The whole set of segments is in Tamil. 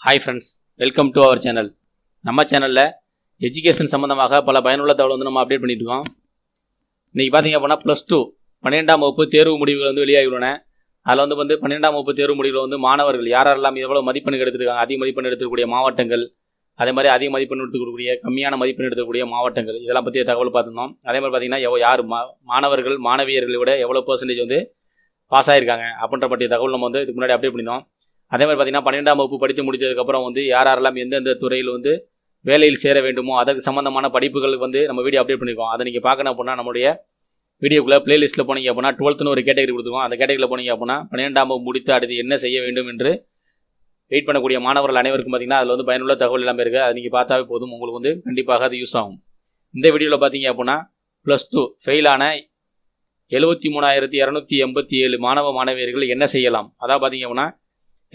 Hi friends welcome to our channel நம்ம சேனலில் எஜுகேஷன் சம்மந்தமாக பல பயனுள்ள தகவல் வந்து நம்ம அப்டேட் பண்ணிட்டு இருக்கோம். இன்றைக்கி பார்த்தீங்க அப்படின்னா ப்ளஸ் டூ பன்னிரெண்டாம் வகுப்பு தேர்வு முடிவுகள் வந்து வெளியாகியுள்ளன. அதில் வந்து வந்து பன்னிரெண்டாம் வகுப்பு தேர்வு முடிவில் வந்து மாணவர்கள் யாரெல்லாம் எவ்வளோ மதிப்பெண் எடுத்துருக்காங்க அதிக மதிப்பெண் எடுத்துக்கூடிய மாவட்டங்கள் அதே மாதிரி அதிக மதிப்பெண் எடுத்துக்கூடிய கம்மியான மதிப்பெண் எடுக்கக்கூடிய மாவட்டங்கள் இதெல்லாம் பற்றிய தகவல் பார்த்துருந்தோம். அதே மாதிரி பார்த்தீங்கன்னா எவ்வளோ யார் மா மாணவர்கள் மாணவியர்களை விட எவ்வளோ பர்சன்டேஜ் வந்து பாஸ் ஆகிருக்காங்க அப்படின்ற பற்றிய தகவல் நம்ம வந்து இதுக்கு முன்னாடி அப்டேட் பண்ணியிருந்தோம். அதே மாதிரி பார்த்தீங்கன்னா பன்னிரெண்டாம் வகுப்பு படித்து முடிச்சதுக்கப்புறம் வந்து யார் யாரெல்லாம் எந்தெந்த துறையில் வந்து வேலையில் சேர வேண்டுமோ அதுக்கு சம்மந்தமான படிப்புகள் வந்து நம்ம வீடியோ அப்டேட் பண்ணியிருக்கோம் அதை நீங்கள் பார்க்கணும் அப்படின்னா நம்மளுடைய வீடியோக்குள்ளே பிளேலிஸ்ட்டில் போனீங்க அப்படின்னா டுவெல்த்துன்னு ஒரு கேட்டகரி கொடுத்துருக்கோம். அந்த கேட்டகரியில் போனீங்க அப்படின்னா பன்னிரெண்டாம் வகுப்பு முடித்து அடுத்து என்ன செய்ய வேண்டும் என்று வெயிட் பண்ணக்கூடிய மாணவர்கள் அனைவருக்கும் பார்த்தீங்கன்னா அதில் வந்து பயனுள்ள தகவல் எல்லாமே இருக்குது அது நீங்கள் பார்த்தாவே போதும். உங்களுக்கு வந்து கண்டிப்பாக அது யூஸ் ஆகும். இந்த வீடியோவில் பார்த்தீங்க அப்படின்னா ப்ளஸ் டூ ஃபெயிலான எழுபத்தி மூணாயிரத்தி இரநூத்தி எண்பத்தி ஏழு மாணவ மாணவியர்கள் என்ன செய்யலாம்? அதாவது பார்த்தீங்க அப்படின்னா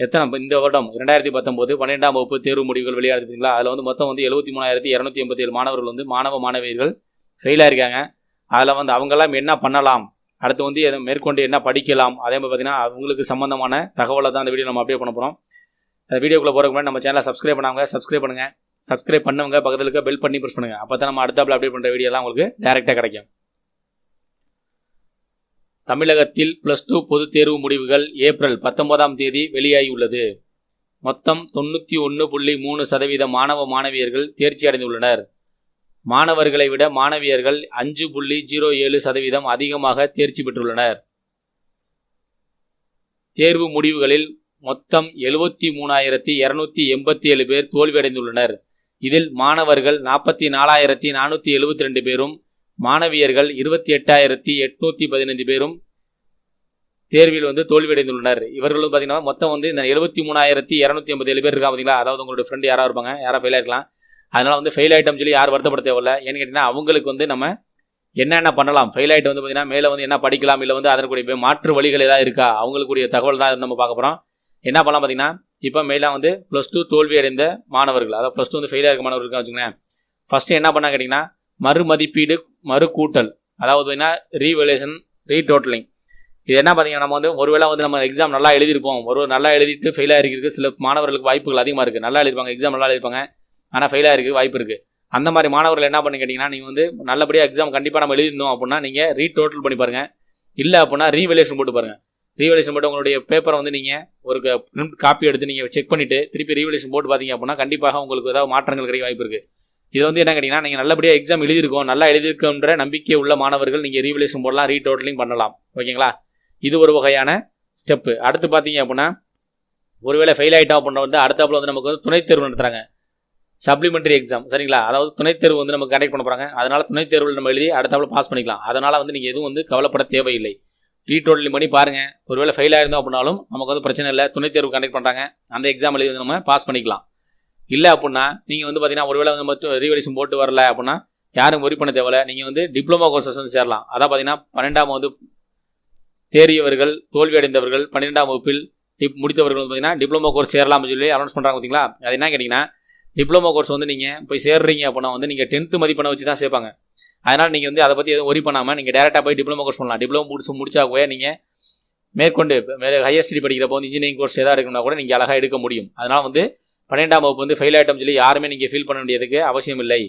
எத்தனை இந்த வருடம் ரெண்டாயிரத்தி பத்தொம்போது பன்னிரெண்டாம் வகுப்பு தேர்வு முடிவுகள் வெளியாடுறீங்களா அதில் வந்து மொத்தம் வந்து எழுபத்தி மூணாயிரத்தி இரநூத்தி எண்பத்தி ஏழு மாணவர்கள் வந்து மாணவ மாணவியர்கள் ஃபெயிலாக இருக்காங்க. அதில் வந்து அவங்கெல்லாம் என்ன பண்ணலாம்? அடுத்து வந்து எதை மேற்கொண்டு என்ன படிக்கலாம்? அதே மாதிரி பார்த்தீங்கன்னா அவங்களுக்கு சம்மந்தமான தகவலை தான் இந்த வீடியோ நம்ம அப்டேட் பண்ண போகிறோம் அந்த வீடியோக்குள்ளே போகிறதுக்கு முன்னாடி நம்ம சேனலை சப்ஸ்கிரைப் பண்ணாங்க சப்ஸ்கிரைப் பண்ணுங்கள் சப்ஸ்கிரைப் பண்ணவங்க பக்கத்தில் இருக்க பெல் பண்ணி ப்ரெஸ் பண்ணுங்கள் அப்போ தான் நம்ம அடுத்தாப்பில் அப்டேட் பண்ணுற வீடியோலாம் உங்களுக்கு டேரெக்டாக கிடைக்கும். தமிழகத்தில் ப்ளஸ் டூ பொதுத் தேர்வு முடிவுகள் ஏப்ரல் பத்தொன்பதாம் தேதி வெளியாகியுள்ளது. மொத்தம் தொண்ணூற்றி ஒன்று புள்ளி மூணு சதவீத மாணவ மாணவியர்கள் தேர்ச்சி அடைந்துள்ளனர். மாணவர்களை விட மாணவியர்கள் அஞ்சு புள்ளி ஜீரோ ஏழு சதவீதம் அதிகமாக தேர்ச்சி பெற்றுள்ளனர். தேர்வு முடிவுகளில் மொத்தம் எழுபத்தி மூணாயிரத்தி இரநூத்தி எண்பத்தி ஏழு பேர் தோல்வியடைந்துள்ளனர். இதில் மாணவர்கள் நாற்பத்தி நாலாயிரத்தி நானூற்றி எழுபத்தி ரெண்டு பேரும் மாணவியர்கள் இருபத்தி எட்டாயிரத்தி எட்நூற்றி பதினைந்து பேரும் தேர்வில் வந்து தோல்வியடைந்துள்ளனர். இவர்களும் பார்த்தீங்கன்னா மொத்தம் வந்து இந்த எழுபத்தி மூணாயிரத்தி இரநூத்தி ஐம்பது ஏழு பேர் இருக்கா பார்த்தீங்களா அதாவது உங்களுடைய ஃப்ரெண்டு யாராக இருப்பாங்க? யாராக ஃபெயில் ஆகிருக்கலாம் அதனால் வந்து ஃபெயில் ஆகிட்டோம் சொல்லி யார் வருத்தப்பட தேவையில்ல. ஏன்னு கேட்டிங்கன்னா அவங்களுக்கு வந்து நம்ம என்னென்ன பண்ணலாம்? ஃபெயில் ஆகிட்டு வந்து பார்த்தீங்கன்னா மேலே வந்து என்ன படிக்கலாம்? இல்லை வந்து அதற்குரிய மாற்று வழிகள் ஏதாவது இருக்கா? அவங்களுக்குரிய தகவல் தான் நம்ம பார்க்க போகிறோம் என்ன பண்ணலாம் பார்த்தீங்கன்னா இப்போ மெயிலாக வந்து ப்ளஸ் டூ தோல்வி அடைந்த மாணவர்கள் அதாவது ப்ளஸ் டூ வந்து ஃபெயிலாக இருக்க மாணவர்கள் வச்சுக்கோங்களேன். ஃபஸ்ட்டு என்ன பண்ணால் கேட்டிங்கன்னா மறுமதிப்பீடு மறு கூட்டல் அதாவது பார்த்தீங்கன்னா ரீவலேஷன் ரீடோட்டலிங் இது என்ன பார்த்தீங்கன்னா நம்ம வந்து ஒருவேளை வந்து நம்ம எக்ஸாம் நல்லா எழுதியிருப்போம். ஒரு நல்லா எழுதிட்டு ஃபெயில் ஆகிருக்கு சில மாணவர்களுக்கு வாய்ப்புகள் அதிகமாக இருக்குது நல்லா எழுதிருப்பாங்க எக்ஸாம் நல்லா எழுதிருப்பாங்க ஆனால் ஃபெயில் ஆகிருக்கு வாய்ப்பு இருக்குது அந்த மாதிரி மாணவர்கள் என்ன பண்ணி கேட்டிங்கன்னா நீங்கள் வந்து நல்லபடியாக எக்ஸாம் கண்டிப்பாக நம்ம எழுதிருந்தோம் அப்படின்னா நீங்கள் ரீடோட்டல் பண்ணி பாருங்கள் இல்லை அப்படின்னா ரீவலேஷன் போட்டு பாருங்கள் ரீவலேஷன் போட்டு உங்களுடைய பேப்பரை வந்து நீங்கள் ஒரு பிரிண்ட் காப்பி எடுத்து நீங்கள் செக் பண்ணிவிட்டு திருப்பி ரீவலேஷன் போட்டு பார்த்தீங்க அப்படின்னா கண்டிப்பாக உங்களுக்கு ஏதாவது மாற்றங்கள் கிடைக்க வாய்ப்பு இருக்குது இது வந்து என்ன கேட்டிங்கன்னா நீங்கள் நல்லபடியாக எக்ஸாம் எழுதியிருக்கோம் நல்லா எழுதியிருக்கோன்ற நம்பிக்கை உள்ள மாணவர்கள் நீங்கள் ரீவிலேஷன் போடலாம் ரீடோட்டலிங் பண்ணலாம். ஓகேங்களா? இது ஒரு வகையான ஸ்டெப்பு அடுத்து பார்த்தீங்க அப்படின்னா ஒருவேளை ஃபெயில் ஆகிட்டோம் அப்படின்னா வந்து அடுத்தாப்புல வந்து நமக்கு வந்து துணைத் தேர்வு நடத்துகிறாங்க சப்ளிமெண்ட்ரி எக்ஸாம் சரிங்களா? அதாவது துணைத் தேர்வு வந்து நமக்கு கண்டக்ட் பண்ண போகிறாங்க அதனால் துணைத் தேர்வில் நம்ம எழுதி அடுத்தாப்புல பாஸ் பண்ணிக்கலாம். அதனால் வந்து நீங்கள் எதுவும் வந்து கவலைப்பட தேவையில்லை. ரீடோட்டலிங் பண்ணி பாருங்கள் ஒருவேளை ஃபெயில் ஆயிருந்தோம் அப்படின்னாலும் நமக்கு வந்து பிரச்சனை இல்லை. துணைத் தேர்வு கண்டக்ட் பண்ணுறாங்க அந்த எக்ஸாம் எழுதி வந்து நம்ம பாஸ் பண்ணிக்கலாம். இல்லை அப்படின்னா நீங்கள் வந்து பார்த்தீங்கன்னா ஒருவேளை வந்து மட்டும் ரீவலியூஷன் போட்டு வரல அப்படின்னா யாரும் ஒரி பண்ண தேவையில்ல. நீங்கள் வந்து டிப்ளமோ கோர்சஸ் வந்து சேரலாம். அதான் பார்த்தீங்கன்னா பன்னெண்டாம் வந்து தேறியவர்கள் தோல்வி அடைந்தவர்கள் பன்னிரெண்டாம் வகுப்பில் டிப் முடித்தவர்கள் வந்து பார்த்தீங்கன்னா டிப்ளமோ கோர்ஸ் சேரலாம்னு சொல்லி அனௌன்ஸ் பண்ணுறாங்க பார்த்தீங்களா அது என்ன கேட்டிங்கன்னா டிப்ளமோ கோர்ஸ் வந்து நீங்கள் போய் சேர்றீங்க அப்படின்னா வந்து நீங்கள் டென்த்து மதிப்பெண்ணை வச்சு தான் சேர்ப்பாங்க. அதனால் நீங்கள் வந்து அதை பற்றி எதுவும் ஒரி பண்ணாமல் நீங்கள் டேரெக்டாக போய் டிப்ளமோ கோர்ஸ் பண்ணலாம். டிப்ளமோ முடிச்சு முடிச்சா கூட நீங்கள் மேற்கொண்டு மேலே ஹையர் ஸ்டடி படிக்கிறப்போ வந்து இன்ஜினியரிங் கோர்ஸ் எதாவது இருக்குன்னா கூட நீங்கள் அழகாக எடுக்க முடியும். அதனால் வந்து பன்னெண்டாம் வகுப்பு வந்து ஃபெயில் ஆகிட்டோம்னு சொல்லி யாருமே நீங்கள் ஃபீல் பண்ண வேண்டியதுக்கு அவசியம் இல்லை.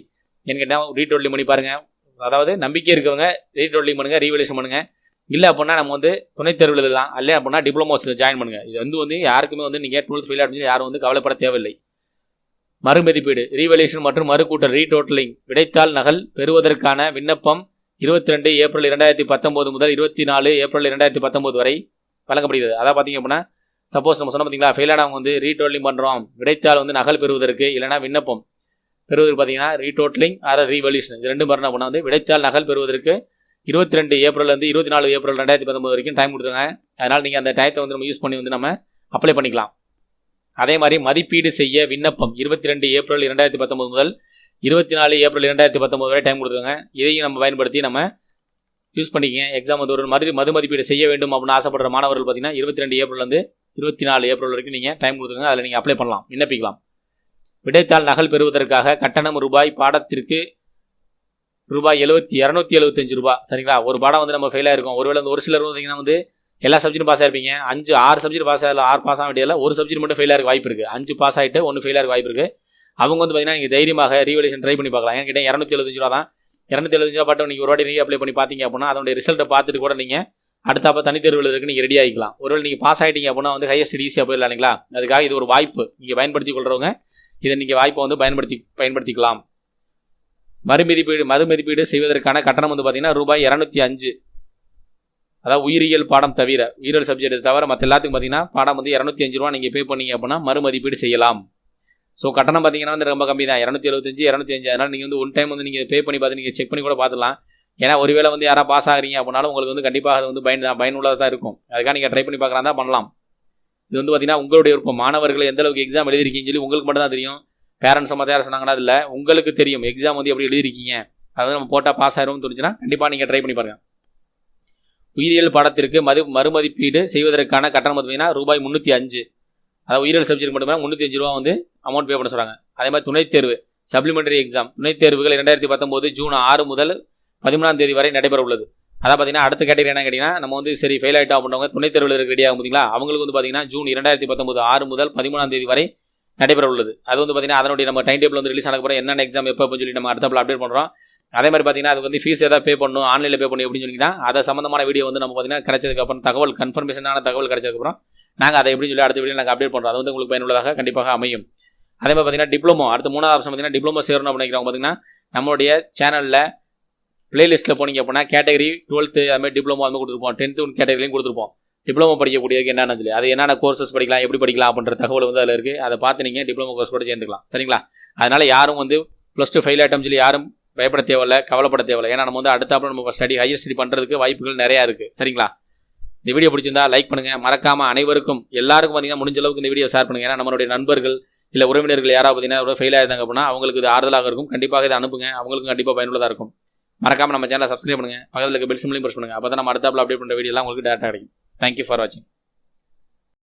ஏன்னு கேட்டால் ரீடோட்லிங் பண்ணி பாருங்கள் அதாவது நம்பிக்கை இருக்கவங்க ரீடோட்லிங் பண்ணுங்கள் ரீவலேஷன் பண்ணுங்கள் இல்லை அப்படின்னா நம்ம வந்து துணைத் தேர்வு எழுதலாம். இல்லை அப்படின்னா டிப்ளமோஸ் ஜாயின் பண்ணுங்கள் இது வந்து வந்து யாருக்குமே வந்து நீங்கள் டுவெல்த் ஃபெயில் ஆகிட்டு யாரும் வந்து கவலைப்பட தேவையில்லை. மறுமதிப்பீடு ரீவலேஷன் மற்றும் மறுக்கூட்டல் ரீடோட்டலிங் விடைத்தாள் நகல் பெறுவதற்கான விண்ணப்பம் இருபத்தி ரெண்டு ஏப்ரல் இரண்டாயிரத்தி பத்தொம்போது முதல் இருபத்தி நாலு ஏப்ரல் இரண்டாயிரத்தி பத்தொம்போது வரை வழங்கப்படுகிறது. அதான் பார்த்தீங்க அப்படின்னா சப்போஸ் நம்ம சொன்ன பார்த்தீங்களா ஃபெயிலானவங்க வந்து ரீடோட்லிங் பண்ணுறோம் விடைத்தாள் வந்து நகல் பெறுவதற்கு இல்லைனா விண்ணப்பம். பெறுவதற்கு பார்த்தீங்கன்னா ரீடோட்லிங் ஆர் ரீவல்யூஷன் இது ரெண்டும் பண்ண போனால் வந்து விடைத்தாள் நகல் பெறுவதற்கு இருபத்தி ரெண்டு ஏப்ரல்லேருந்து இருபத்தி நாலு ஏப்ரல் ரெண்டாயிரத்தி பத்தொம்பது வரைக்கும் டைம் கொடுத்துருங்க. அதனால் நீங்கள் அந்த டயத்தை வந்து நம்ம யூஸ் பண்ணி வந்து நம்ம அப்ளை பண்ணிக்கலாம். அதே மாதிரி மதிப்பீடு செய்ய விண்ணப்பம். இருபத்தி ரெண்டு ஏப்ரல் இரண்டாயிரத்தி பத்தொம்பது முதல் இருபத்தி நாலு ஏப்ரல் இரண்டாயிரத்தி பத்தொம்பது வரை டைம் கொடுத்துருங்க. இதையும் நம்ம பயன்படுத்தி நம்ம யூஸ் பண்ணிக்கங்க. எக்ஸாம் வந்து ஒரு மறு மது மதிப்பீடு செய்ய வேண்டும் அப்படின்னு ஆசைப்படுற மாணவர்கள் பார்த்தீங்கன்னா இருபத்தி ரெண்டு ஏப்ரல்லேருந்து இருபத்தி நாலு ஏப்ரல் வரைக்கும் நீங்கள் டைம் கொடுத்துருங்க அதில் நீங்கள் அப்ளை பண்ணலாம். விண்ணப்பிக்கலாம். விடைத்தாள் நகல் பெறுவதற்காக கட்டணம் ரூபாய் பாடத்திற்கு ரூபாய் எழுபத்தி இரநூத்தி எழுபத்தஞ்சு ரூபாய் சரிங்களா? ஒரு பாடம் வந்து நம்ம ஃபெயில் இருக்கும். ஒருவேளை வந்து ஒரு சிலர் பார்த்தீங்கன்னா வந்து எல்லா சப்ஜெக்டும் பாஸ் ஆயிருப்பீங்க. அஞ்சு ஆறு சப்ஜெக்ட் பாஸ் ஆகல ஆறு பாஸ் ஆக வேண்டியதில்ல ஒரு சப்ஜெக்ட் மட்டும் ஃபெயில் ஆக வாய்ப்பு இருக்குது அஞ்சு பாஸ் ஆகிட்டு ஒன்று ஃபெயில் ஆக வாய்ப்பு இருக்குது அவங்க வந்து பார்த்தீங்கன்னா நீங்கள் தைரியமாக ரீவலேஷன் ட்ரை பண்ணி பார்க்கலாம். என்கிட்ட இரநூத்தி எழுபத்தஞ்சு ரூபா தான். இரநூத்தி எழுபத்தஞ்சு ரூபா பட்டம் நீங்கள் ஒரு வாட்டி ரீ அப்ளை பண்ணி பார்த்தீங்க அப்படின்னா அதனுடைய ரிசல்ட்டை பார்த்துட்டு கூட நீங்கள் அடுத்தப்ப தனி தேர்வு எழுதுறதுக்கு நீங்கள் ரெடி ஆகிக்கலாம். ஒருவேளை நீங்கள் பாஸ் ஆகிட்டீங்க அப்படின்னா வந்து ஹையஸ்ட் ஈஸியாக போயிடலாம் இல்லைங்களா? அதுக்காக இது ஒரு வாய்ப்பு. நீங்கள் பயன்படுத்தி கொள்றவங்க இதை நீங்கள் வாய்ப்பை வந்து பயன்படுத்தி பயன்படுத்திக்கலாம். மறுமதிப்பீடு மறுமதிப்பீடு செய்வதற்கான கட்டணம் வந்து பார்த்தீங்கன்னா ரூபாய் இரநூத்தி அஞ்சு. அதாவது உயிரியல் பாடம் தவிர உயிரியல் சப்ஜெக்ட் தவிர மற்ற எல்லாத்துக்கும் பார்த்தீங்கன்னா பாடம் வந்து இரநூத்தி அஞ்சு ரூபா நீங்கள் பே பண்ணீங்க அப்படின்னா மறுமதிப்பீடு செய்யலாம். ஸோ கட்டணம் பார்த்தீங்கன்னா வந்து ரொம்ப கம்மி தான். இரநூத்தி எழுபத்தஞ்சு இரநூத்தி அஞ்சு. அதனால் நீங்கள் வந்து ஒன் டைம் வந்து நீங்கள் பே பண்ணி பார்த்து நீங்கள் செக் பண்ணி கூட பார்த்துலாம் ஏன்னா ஒருவேளை வந்து யாராவது பாஸ் ஆகிறீங்க அப்படின்னாலும் உங்களுக்கு வந்து கண்டிப்பாக அது வந்து பயன் பயனுள்ளதாக தான் இருக்கும். அதுக்காக நீங்கள் ட்ரை பண்ணி பார்க்கலாம் தான் பண்ணலாம். இது வந்து பார்த்தீங்கன்னா உங்களுடைய விருப்பம். மாணவர்கள் எந்த அளவுக்கு எக்ஸாம் எழுதிருக்கீங்கன்னு சொல்லி உங்களுக்கு மட்டும் தான் தெரியும் பேரண்ட்ஸ் மற்ற யாரும் சொன்னாங்கன்னா இல்லை. உங்களுக்கு தெரியும். எக்ஸாம் வந்து எப்படி எழுதிருக்கீங்க அதாவது நம்ம போட்டால் பாஸ் ஆயிரும்னு தெரிஞ்சுன்னா கண்டிப்பாக நீங்கள் ட்ரை பண்ணி பாருங்கள் உயிரியல் பாடத்திற்கு மது மறுமதிப்பீடு செய்வதற்கான கட்டணம் பார்த்தீங்கன்னா ரூபாய் முந்நூற்றி அஞ்சு. அதாவது உயிரியல் சப்ஜெக்ட் மட்டுமே முந்நூற்றி அஞ்சு ரூபா வந்து அமௌண்ட் பே பண்ண சொல்கிறாங்க அதே மாதிரி துணைத் தேர்வு சப்ளிமெண்டரி எக்ஸாம் துணைத் தேர்வுகள் இரண்டாயிரத்தி பத்தொம்போது ஜூன் ஆறு முதல் பதிமூணாம் தேதி வரை நடைபெற உள்ளது. அதான் பார்த்தீங்கன்னா அடுத்த கேட்டகரி என்ன கேட்டிங்கன்னா நம்ம வந்து சரி ஃபெயில் ஆகிட்டோம் அப்படின்றவங்க துணைத் தேர்வில் ரெடி ஆகும் பார்த்தீங்களா அவங்களுக்கு வந்து பார்த்தீங்கன்னா ஜூன் இரண்டாயிரத்தி பத்தொம்பது ஆறு முதல் பதிமூணாம் தேதி வரை நடைபெற உள்ளது. அது வந்து பார்த்தீங்கன்னா அதனுடைய நம்ம டைம் டேபிள் வந்து ரிலீஸ் ஆன அப்புறம் என்னென்ன எக்ஸாம் எப்போ அப்படின்னு சொல்லி நம்ம அடுத்தப்பில் அப்டேட் பண்ணுறோம் அதே மாதிரி பார்த்தீங்கன்னா அது வந்து ஃபீஸ் ஏதாவது பே பண்ணணும் ஆன்லைனில் பே பண்ணி அப்படின்னு சொன்னீங்கன்னா அதை சம்மந்தமான வீடியோ வந்து நம்ம பார்த்தீங்கன்னா கிடைச்சதுக்கப்புறம் தகவல் கன்ஃபர்மேஷனான தகவல் கிடைச்சதுக்கப்புறம் நாங்கள் அதை எப்படின்னு சொல்லி அடுத்த வீடியோ நாங்கள் அப்டேட் பண்ணுறோம் அது வந்து உங்களுக்கு பயனுள்ளதாக கண்டிப்பாக அமையும். அதே மாதிரி பார்த்தீங்கன்னா டிப்ளமோ அடுத்த மூணாவது ஆப்ஷன் பார்த்தீங்கன்னா டிப்ளமோ சேரணும் அப்படிங்கிறவங்க பார்த்தீங்கன்னா நம்மளுடைய சேனலில் பிளேலிஸ்ட்டில் போனீங்க அப்படின்னா கேட்டகரி டுவெல்த்து அது மாதிரி டிப்ளமோ அதுமாதிரி கொடுத்துருப்போம். டென்த்து கேட்டகரியும் கொடுத்துருப்போம். டிப்ளமோ படிக்கக்கூடியதுக்கு என்னென்னு சொல்லி அது என்னென்ன கோர்சஸ் படிக்கலாம் எப்படி படிக்கலாம் அப்படின்ற தகவல் வந்து அதில் இருக்குது அதை பார்த்து நீங்கள் டிப்ளமோ கோர்ஸ் கூட சேர்ந்துக்கலாம். சரிங்களா? அதனால் யாரும் வந்து ப்ளஸ் டூ ஃபெயில் ஆட்டம் சொல்லி யாரும் பயப்பட தேவையில்ல கவலைப்பட தேவையில்ல. ஏன்னா நம்ம வந்து அடுத்தாப்புல நம்ம ஸ்டடி ஹையர் ஸ்டடி பண்ணுறதுக்கு வாய்ப்புகள் நிறையா இருக்குது சரிங்களா? இந்த வீடியோ பிடிச்சிருந்தா லைக் பண்ணுங்கள் மறக்காமல் அனைவருக்கும் எல்லாருக்கும் பார்த்தீங்கன்னா முடிஞ்ச அளவுக்கு இந்த வீடியோ ஷேர் பண்ணுங்கள் ஏன்னா நம்மளுடைய நண்பர்கள் இல்லை உறவினர்கள் யாராவது பார்த்தீங்கன்னா ஃபெயில் ஆயிருந்தாங்க அப்படின்னா அவங்களுக்கு இது ஆறுதலாக இருக்கும். கண்டிப்பாக இதை அனுப்புங்க. அவங்களுக்கும் கண்டிப்பாக பயனுள்ளதாக இருக்கும். மறக்காமல் நம்ம சேனலை சப்ஸ்கிரைப் பண்ணுங்கள் பக்கத்தில் இருக்க பெல் சிம்லையும் ப்ரெஸ் பண்ணுங்கள் அப்போ தான் நம்ம அடுத்தாப்பில் அப்டேட் பண்ணுற வீடியோலாம் உங்களுக்கு டேரெக்டாக கிடைக்கும். தேங்க்யூ ஃபார் வாட்சிங்